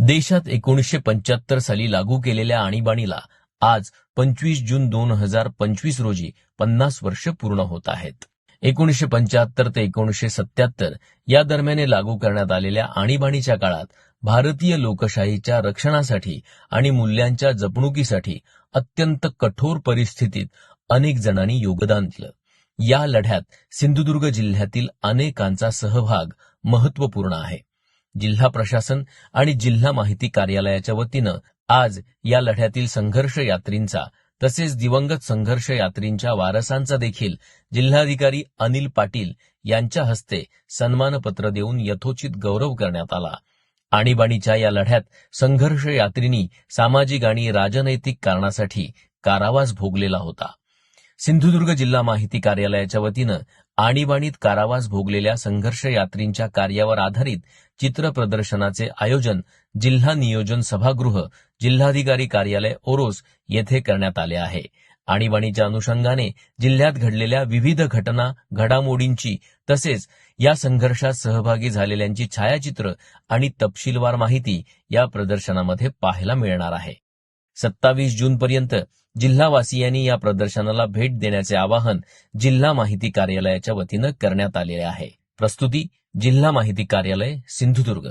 देशात एकोणीसशे पंच्याहत्तर साली लागू केलेल्या आणीबाणीला आज पंचवीस जून दोन हजार पंचवीस रोजी पन्नास वर्ष पूर्ण होत आहेत. एकोणीसशे पंच्याहत्तर ते एकोणीसशे सत्याहत्तर या दरम्यान लागू करण्यात आलेल्या आणीबाणीच्या काळात भारतीय लोकशाहीच्या रक्षणासाठी आणि मूल्यांच्या जपणुकीसाठी अत्यंत कठोर परिस्थितीत अनेक जणांनी योगदान दिलं. या लढ्यात सिंधुदुर्ग जिल्ह्यातील अनेकांचा सहभाग महत्त्वपूर्ण आहे. जिल्हा प्रशासन आणि जिल्हा माहिती कार्यालयाच्या वतीनं आज या लढ्यातील संघर्ष यात्रींचा तसेच दिवंगत संघर्ष यात्रींच्या वारसांचा देखील जिल्हाधिकारी अनिल पाटील यांच्या हस्ते सन्मानपत्र देऊन यथोचित गौरव करण्यात आला. आणीबाणीच्या या लढ्यात संघर्ष यात्रींनी सामाजिक आणि राजनैतिक कारणासाठी कारावास भोगलेला होता. सिंधुदुर्ग जिल्हा माहिती कार्यालयाच्या वतीनं आणीबाणीत कारावास भोगलेल्या संघर्ष यात्रींच्या कार्यावर आधारित चित्र प्रदर्शनाचे आयोजन जिल्हा नियोजन सभागृह जिल्हाधिकारी कार्यालय ओरोस येथे करण्यात आले आहे. आणीबाणीच्या अनुषंगाने जिल्ह्यात घडलेल्या विविध घटना घडामोडींची तसेच या संघर्षात सहभागी झालेल्यांची छायाचित्र आणि तपशीलवार माहिती या प्रदर्शनामध्ये पाहायला मिळणार आहे. सत्तावीस जूनपर्यंत जिल्हावासियांनी या प्रदर्शनाला भेट देण्याचे आवाहन जिल्हा माहिती कार्यालयाच्या वतीनं करण्यात आलेले आहे. प्रस्तुती जिल्हा माहिती कार्यालय सिंधुदुर्ग.